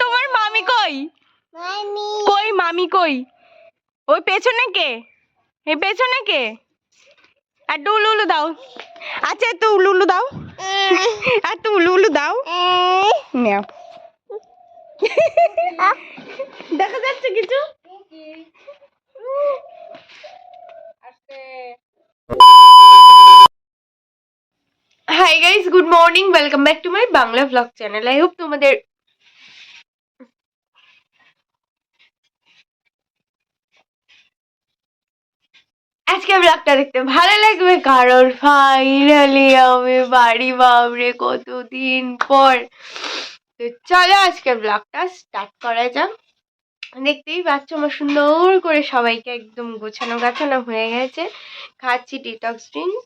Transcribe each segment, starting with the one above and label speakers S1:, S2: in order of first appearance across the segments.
S1: তোমার মামি কই? কই মামি কই? ওই পেছনে কে? এই পেছনে কে? আর একটু উলু উলু দাও। আচ্ছা একটু উলু উলু দাও আর একটু উলু উলু দাও নাও। দেখা যাচ্ছে কিছু? Hi guys good morning welcome back to my Bangla vlog channel I hope তোমাদের আজকে ব্লগটা দেখতে ভালো লাগবে, কারণ ফাইনালি আমি বাড়ি বাবরে কতদিন পর। তো চলো আজকে ব্লগটা স্টার্ট করা যাক। দেখতেই পাচ্ছ আমার সুন্দর করে সবাইকে একদম গোছানো গাছানো হয়ে গেছে। খাচ্ছি ডিটক্স ড্রিঙ্ক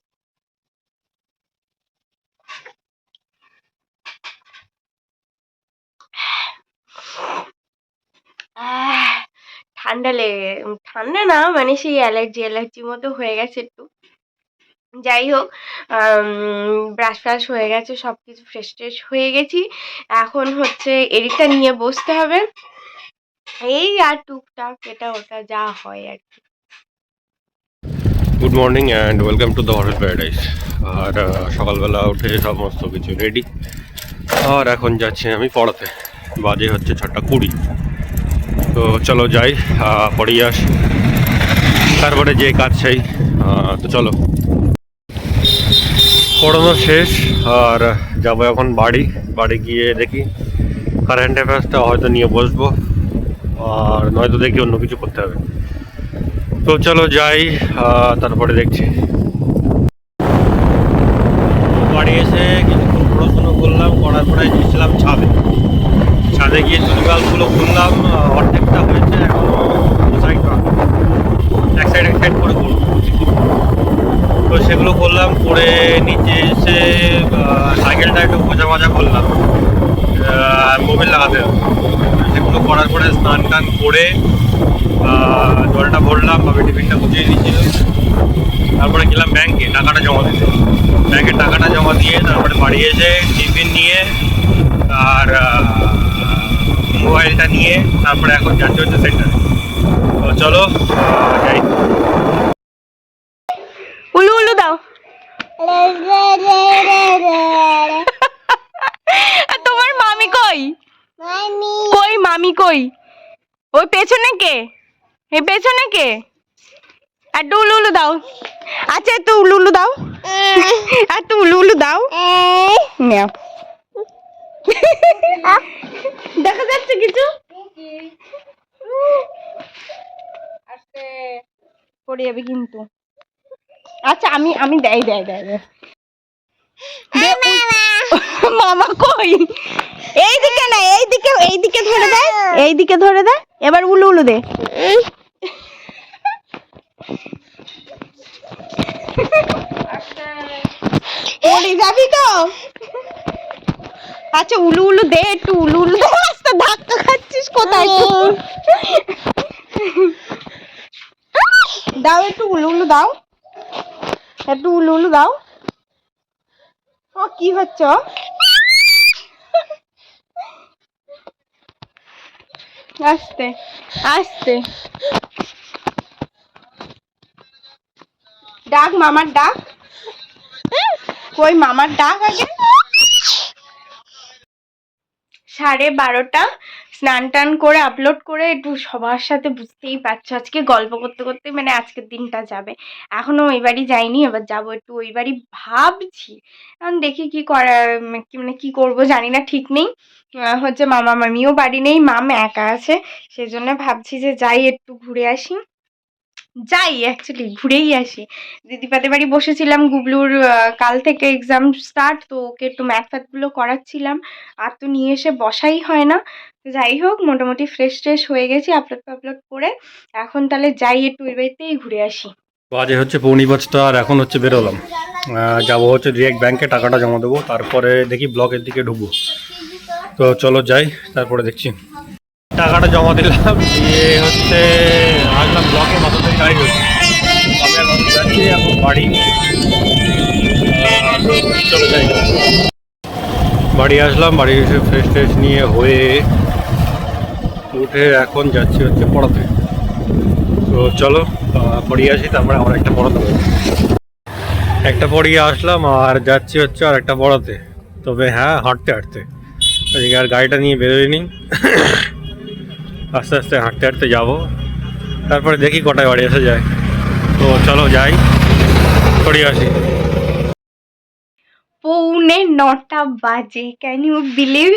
S1: ঠান্ডা লেগে ঠান্ডা না মানে সেই অ্যালার্জি অ্যালার্জি মতো হয়ে গেছে একটু। যাই হোক ব্রাশ ফ্রাশ হয়ে গেছে সব কিছু ফ্রেশ ট্রেশ হয়ে গেছি। এখন হচ্ছে এডিটটা নিয়ে বসতে হবে। এই আর টুকটাক এটা ওটা যা হয় আর কি।
S2: Good morning and welcome to the hotel Paradise আর সকালবেলা উঠে সমস্ত কিছু রেডি আর এখন যাচ্ছি আমি পড়াতে। বাজে হচ্ছে ছটা কুড়ি। তো চলো যাই পড়িয়ে আস তারপরে যে কাজ চাই তো চলো। পড়ানো শেষ, আর যাব এখন বাড়ি। বাড়ি গিয়ে দেখি কারেন্ট অ্যাফেয়ার্সটা হয়তো নিয়ে বসবো, আর নয়তো দেখি অন্য কিছু করতে হবে। তো চলো যাই তারপরে দেখছি বাড়ি এসে কিছুক্ষণ পড়াশুনো করলাম করার পরে গিয়েছিলাম ছাদে ছাদে গিয়ে চুলগালগুলো খুললাম আহ, অর্ধেকটা হয়েছে এখনও সাইড এক সাইড এক সাইড করে করব তো সেগুলো করলাম করে নিচে এসে সাইকেলটা একটু গোজা মজা করলাম। মোবিল লাগাতে। সেগুলো করার পরে স্নান টান করে জলটা ভরলাম ভাবে টিফিনটা গুছিয়ে নিয়েছিল তারপরে গেলাম ব্যাংকে, টাকাটা জমা দিতে। ব্যাংকে টাকাটা জমা দিয়ে তারপরে বাড়ি এসে টিফিন নিয়ে আর মোবাইলটা নিয়ে তারপরে এখন যাচ্ছে হচ্ছে সেন্টারে। চলো যাই
S1: উলু উলু দাও আর তোমার মামি কই? কই মামি কই? ওই পেছনে কে? এই পেছনে কে? একটু উলু দাও। আচ্ছা একটু উলু দাও। আর উলু উলু দাও। নাও। দেখা যাচ্ছে কিছু? পড়ে যাবে কিন্তু। আচ্ছা আমি আমি দেয় দেয় দেয় মামা। কই? এইদিকে না এইদিকে এইদিকে ধরে দে এইদিকে ধরে দে এবার উলু উলু দে। পড়ে যাবি তো? আচ্ছা উলু উলু দে একটু উলু উলু দে। আস্তে ধাক্কা খাচ্ছিস কোথায় তুই? দাও একটু উলু উলু দাও। একটু উলু উলু দাও। ও, কি হচ্ছে? আস্তে আস্তে। ডাক মামার ডাক। কই মামার ডাক আগে? সাড়ে বারোটা। স্নান টান করে আপলোড করে একটু সবার সাথে বুঝতেই পারছ। আজকে গল্প করতে করতে মানে আজকের দিনটা যাবে। এখনও ওই বাড়ি যাইনি, এবার যাব একটু ওই বাড়ি ভাবছি। এখন দেখি কি করা মানে কি করব জানি না, ঠিক নেই। হচ্ছে মামা মামিও বাড়ি নেই, মাম একা আছে। সেজন্য ভাবছি যে যাই একটু ঘুরে আসি। যাই অ্যাকচুয়ালি ঘুরেই আসি। দিদিপাদের বাড়ি বসেছিলাম গুবলুর কাল থেকে এক্সাম স্টার্ট তো ওকে একটু ম্যাথ ফ্যাথগুলো করাচ্ছিলাম। আর তো নিয়ে এসে বসাই হয় না। যাই হোক, মোটামুটি ফ্রেশ ট্রেশ হয়ে গেছি আপলোড আপলোড করে। এখন তাহলে যাই, একটু ওই বাড়িতেই ঘুরে আসি।
S2: বাজে হচ্ছে পৌনি পাঁচটা, আর এখন হচ্ছে বেরোলাম। যাব হচ্ছে ডিরেক্ট ব্যাংকে টাকাটা জমা দেবো, তারপরে দেখি ব্লকের দিকে ঢুকবো। তো চলো যাই, তারপরে দেখছি। টাকাটা জমা দিলাম, দিয়ে হচ্ছে ব্লকে মাথা থেকে গাড়ি হচ্ছে যাচ্ছি এখন বাড়ি চলো যাই বাড়ি আসলাম, বাড়ি এসে ফ্রেশ ট্রেশ নিয়ে হয়ে উঠে এখন যাচ্ছি হচ্ছে পড়াতে। তো চলো পড়িয়ে আসি, তারপরে আমার একটা পড়াতে হবে। একটা পড়িয়ে আসলাম আর যাচ্ছি হচ্ছে আর একটা পড়াতে। তবে হ্যাঁ হাঁটতে হাঁটতে। আর গাড়িটা নিয়ে বেরোয়নি। আস্তে আস্তে হাঁটতে হাঁটতে যাব। তারপরে দেখি কটায় বাড়ি এসে যায়। তো চলো যাই পড়িয়ে আসি।
S1: পৌনে নটা বাজে ক্যান ইউ বিলিভ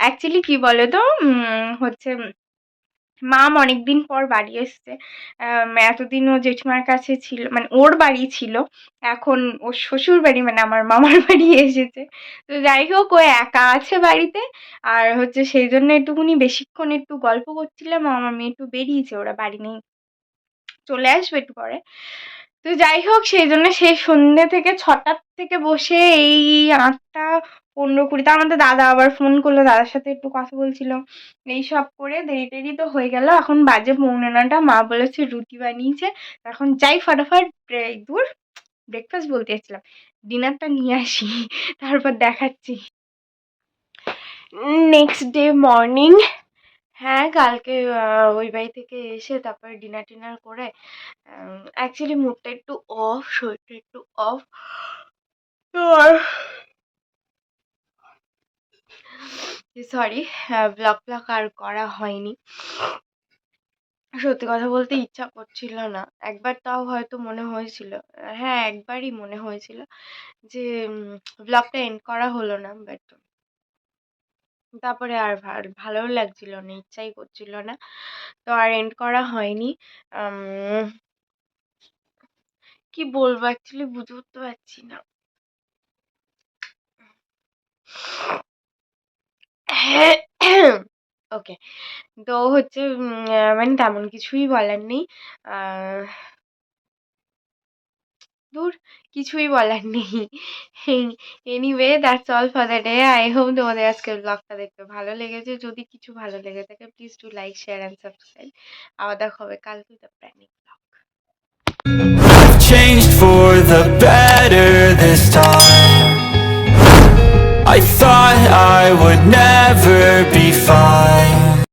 S1: অ্যাকচুয়ালি কি বলো তো হচ্ছে, মাম অনেকদিন পর বাড়ি এসছে। এতদিন ও জেঠিমার কাছে ছিল মানে ওর বাড়ি ছিল। এখন ওর শ্বশুর বাড়ি মানে আমার মামার বাড়ি এসেছে। তো যাই হোক, ও একা আছে বাড়িতে। আর হচ্ছে, সেই জন্য একটুখানি বেশিক্ষণ একটু গল্প করছিলাম। আমার মেয়ে একটু বেরিয়েছে, ওরা বাড়ি নেই। চলে আসবে একটু পরে। তো যাই হোক, সেই জন্য সেই সন্ধ্যে থেকে ছটার থেকে বসে এই আটটা, পনেরো কুড়িতে আমাদের দাদা আবার ফোন করল, দাদার সাথে একটু কথা বলছিলাম এই সব করে দেরি টেরি তো হয়ে গেল, এখন বাজে পৌনে নটা মা বলেছে রুটি বানিয়েছে। এখন যাই ফটাফট দূর ব্রেকফাস্ট বলতে যাচ্ছিলাম ডিনারটা নিয়ে আসি, তারপর দেখাচ্ছি। নেক্সট ডে মর্নিং হ্যাঁ কালকে ওই বাড়ি থেকে এসে তারপর ডিনার টিনার করে অ্যাকচুয়ালি মুডটা একটু অফ শরীরটা একটু অফ তো সরি ব্লগ ব্লগ আর করা হয়নি। সত্যি কথা বলতে ইচ্ছা করছিল না। একবার তাও হয়তো মনে হয়েছিল হ্যাঁ একবারই মনে হয়েছিল যে ব্লগটা এন্ড করা হলো না বাট তারপরে আর ভালোও লাগছিল না, ইচ্ছাই করছিল না। তো আর এন্ড করা হয়নি। কি বলব? অ্যাকচুয়ালি বুঝে উঠতে পারছি না। ওকে তো হচ্ছে মানে তেমন কিছুই বলার নেই। দূর, কিছুই বলার নেই। Anyway that's all for the day I hope তোমাদের আজকের ব্লগটা দেখতে ভালো লেগেছে। যদি কিছু ভালো লেগে থাকে please to like share and subscribe আবার দেখা হবে কালকে the planning blog
S3: changed for the better this time. I thought I would never be fine.